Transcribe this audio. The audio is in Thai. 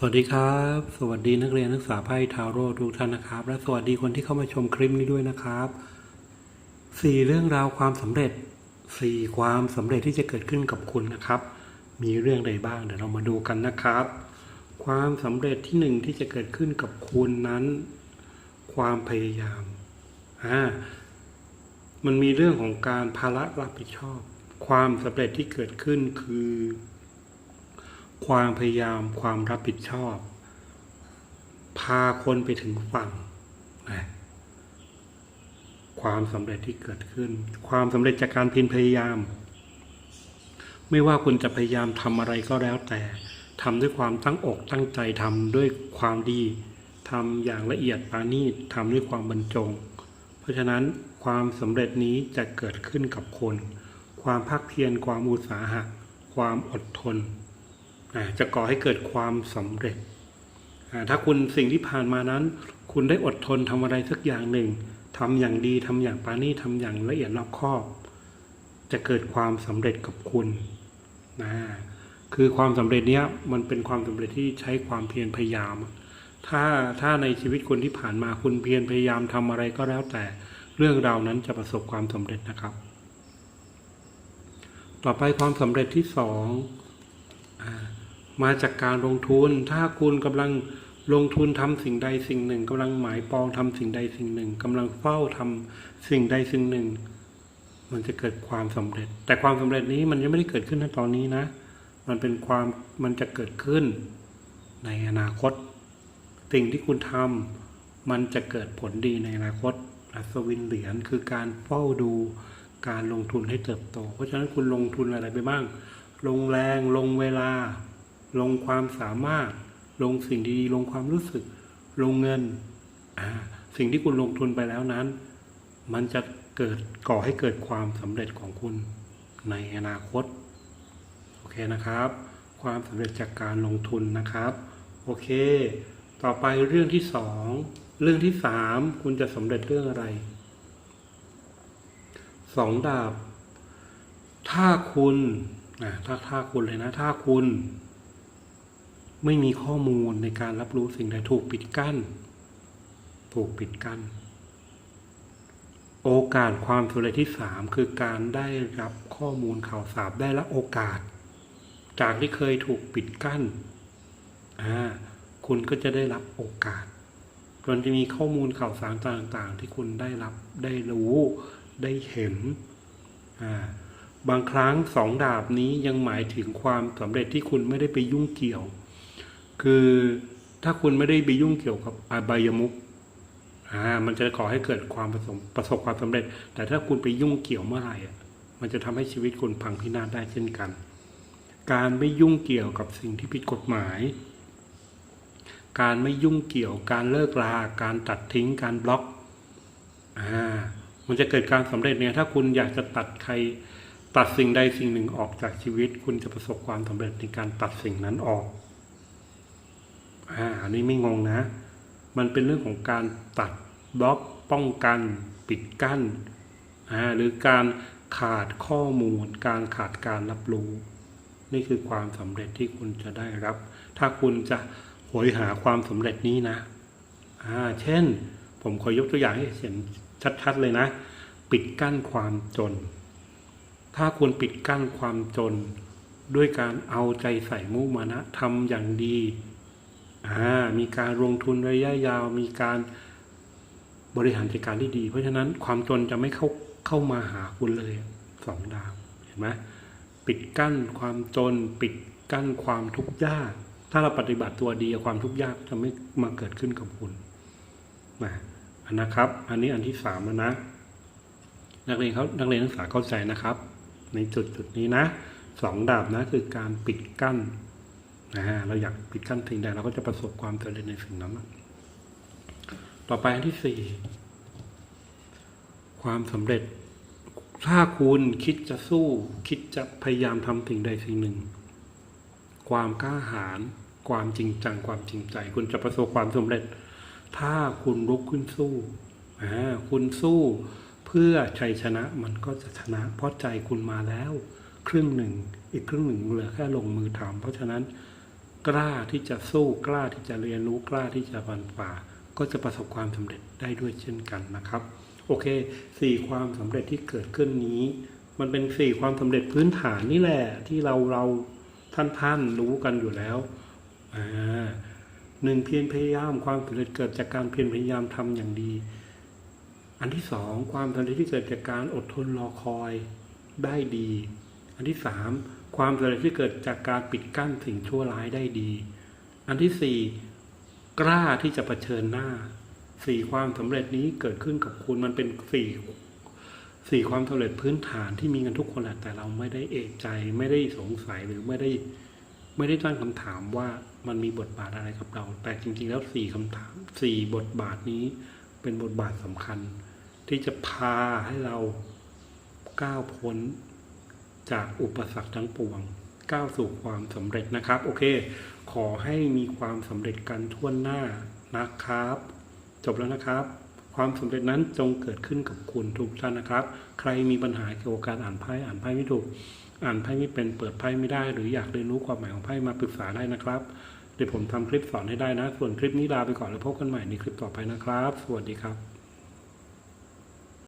สวัสดีครับ สวัสดีนักเรียนนักศึกษาไพ่ทาโร่ทุกท่านนะครับ และสวัสดีคนที่เข้ามาชมคลิปนี้ด้วยนะครับสี่เรื่องราวความสำเร็จสี่ความสำเร็จที่จะเกิดขึ้นกับคุณนะครับ มีเรื่องใดบ้างเดี๋ยวเรามาดูกันนะครับ ความสำเร็จที่หนึ่งที่จะเกิดขึ้นกับคุณนั้น ความพยายามอ่ามันมีเรื่องของการภาระรับผิดชอบ ความสำเร็จที่เกิดขึ้นคือ ความพยายามความรับผิดชอบ พาคนไปถึงฝั่งนะความสำเร็จที่เกิดขึ้น ความสำเร็จจากการเพียรพยายาม ไม่ว่าคุณจะพยายามทำอะไรก็แล้วแต่ทำด้วยความตั้งอกตั้งใจทำด้วยความดีทำอย่างละเอียดปราณีตทำด้วยความบรรจง เพราะฉะนั้นความสำเร็จนี้จะเกิดขึ้นกับคน ความภาคเพียรความอุตสาหะ ความอดทน จะก่อให้เกิดความสำเร็จ ถ้าคุณสิ่งที่ผ่านมานั้น คุณได้อดทนทำอะไรสักอย่างหนึ่งทำอย่างดีทำอย่างปาณีตทำอย่างละเอียดรอบคอบ จะเกิดความสำเร็จกับคุณนะคือความสำเร็จเนี้ยมันเป็นความสำเร็จที่ใช้ความเพียรพยายาม ถ้าถ้าในชีวิตคุณที่ผ่านมาคุณเพียรพยายามทำอะไรก็แล้วแต่เรื่องราวนั้นจะประสบความสำเร็จนะครับ ต่อไปความสำเร็จที่สอง มาจากการลงทุน ถ้าคุณกำลังลงทุนทำสิ่งใดสิ่งหนึ่งกำลังหมายปองทำสิ่งใดสิ่งหนึ่งกำลังเฝ้าทำสิ่งใดสิ่งหนึ่ง มันจะเกิดความสำเร็จ แต่ความสำเร็จนี้มันยังไม่ได้เกิดขึ้นในตอนนี้นะ มันเป็นความมันจะเกิดขึ้นในอนาคต สิ่งที่คุณทำมันจะเกิดผลดีในอนาคตอัศวินเหรียญคือการเฝ้าดูการลงทุนให้เติบโต เพราะฉะนั้นคุณลงทุนอะไรไปบ้าง ลงแรงลงเวลา ลงความสามารถ ลงสิ่งดีๆลงความรู้สึก ลงเงิน สิ่งที่คุณลงทุนไปแล้วนั้น มันจะเกิดก่อให้เกิดความสำเร็จของคุณในอนาคต โอเคนะครับ ความสำเร็จจากการลงทุนนะครับ โอเค ต่อไปเรื่องที่สองเรื่องที่สามคุณจะสำเร็จเรื่องอะไรสองดาบ ถ้าคุณนะถ้าถ้าคุณเลยนะ ถ้าคุณ ไม่มีข้อมูลในการรับรู้สิ่งใดถูกปิดกั้น ถูกปิดกั้น โอกาสความสำเร็จที่สามคือการได้รับข้อมูลข่าวสารได้รับโอกาส จากที่เคยถูกปิดกั้นอ่าคุณก็จะได้รับโอกาสจนจะมีข้อมูลข่าวสารต่างๆ ที่คุณได้รับได้รู้ได้เห็นอ่าบางครั้งสองดาบนี้ยังหมายถึงความสำเร็จที่คุณไม่ได้ไปยุ่งเกี่ยว คือถ้าคุณไม่ได้ไปยุ่งเกี่ยวกับอบายมุขอ่ามันจะก่อให้เกิดความประสบประสบความสำเร็จ แต่ถ้าคุณไปยุ่งเกี่ยวเมื่อไหร่อะมันจะทำให้ชีวิตคุณพังพินาศได้เช่นกัน การไม่ยุ่งเกี่ยวกับสิ่งที่ผิดกฎหมาย การไม่ยุ่งเกี่ยว การเลิกลา การตัดทิ้ง การบล็อก อ่า มันจะเกิดการสำเร็จเนี่ย ถ้าคุณอยากจะตัดใคร ตัดสิ่งใดสิ่งหนึ่งออกจากชีวิต คุณจะประสบความสำเร็จในการตัดสิ่งนั้นออก อ่าอันนี้ไม่งงนะ มันเป็นเรื่องของการตัดบล็อกป้องกันปิดกั้นอ่าหรือการขาดข้อมูล การขาดการรับรู้ นี่คือความสำเร็จที่คุณจะได้รับ ถ้าคุณจะโหยหาความสำเร็จนี้นะอ่าเช่น ผมขอยกตัวอย่างให้เห็นชัดๆเลยนะ ปิดกั้นความจน ถ้าคุณปิดกั้นความจน ด้วยการเอาใจใส่มุมานะทำอย่างดี มีการลงทุนระยะยาว มีการบริหารจัดการที่ดี เพราะฉะนั้นความจนจะไม่เข้าเข้ามาหาคุณเลยสองดาวเห็นไหมปิดกั้นความจนปิดกั้นความทุกข์ยาก ถ้าเราปฏิบัติตัวดีความทุกข์ยากจะไม่มาเกิดขึ้นกับคุณนะอันนะครับ อันนี้อันที่สามนะ นักเรียนเขานักเรียนนักศึกษาเข้าใจนะครับ ในจุดจุดนี้นะสองดาบนะคือการปิดกั้น นะฮะเราอยากปิดกั้นสิ่งใดเราก็จะประสบความสำเร็จในสิ่งนั้น ต่อไปอันที่สี่ความสำเร็จ ถ้าคุณคิดจะสู้ คิดจะพยายามทำสิ่งใดสิ่งหนึ่ง ความกล้าหาญความจริงจังความจริงใจ คุณจะประสบความสำเร็จ ถ้าคุณลุกขึ้นสู้คุณสู้เพื่อชัยชนะมันก็จะชนะ เพราะใจคุณมาแล้ว ครึ่งหนึ่ง อีกครึ่งหนึ่งเหลือแค่ลงมือทำเพราะฉะนั้น กล้าที่จะสู้กล้าที่จะเรียนรู้กล้าที่จะฟันฝ่า ก็จะประสบความสำเร็จได้ด้วยเช่นกันนะครับ โอเคสี่ความสำเร็จที่เกิดขึ้นนี้ มันเป็นสี่ความสำเร็จพื้นฐานนี่แหละที่เราเราท่านท่านรู้กันอยู่แล้วอ่าหนึ่งเพียรพยายามความสำเร็จเกิดจากการเพียรพยายามทำอย่างดี อันที่สองความสำเร็จที่เกิดจากการอดทนรอคอยได้ดี อันที่สาม ความสำเร็จที่เกิดจากการปิดกั้นสิ่งชั่วร้ายได้ดี อันที่สี่กล้าที่จะเผชิญหน้าสี่ความสำเร็จนี้เกิดขึ้นกับคุณมันเป็นสี่สี่ความสำเร็จพื้นฐานที่มีกันทุกคนแหละแต่เราไม่ได้เอกใจ ไม่ได้สงสัยหรือไม่ได้ไม่ได้ตั้งคำถามว่ามันมีบทบาทอะไรกับเรา แต่จริง ๆ แล้วสี่คำถามสี่บทบาทนี้เป็นบทบาทสำคัญ ที่จะพาให้เราก้าวพ้น จากอุปสรรคทั้งปวง ก้าวสู่ความสำเร็จนะครับ โอเค ขอให้มีความสำเร็จกันทั่วหน้านะครับ จบแล้วนะครับ ความสำเร็จนั้นจงเกิดขึ้นกับคุณทุกท่านนะครับ ใครมีปัญหาเกี่ยวกับการอ่านไพ่อ่านไพ่ไม่ถูก อ่านไพ่ไม่เป็นเปิดไพ่ไม่ได้ หรืออยากเรียนรู้ความหมายของไพ่มาปรึกษาได้นะครับเดี๋ยวผมทำคลิปสอนให้ได้นะ ส่วนคลิปนี้ลาไปก่อนแล้วพบกันใหม่ในคลิปต่อไปนะครับ สวัสดีครับ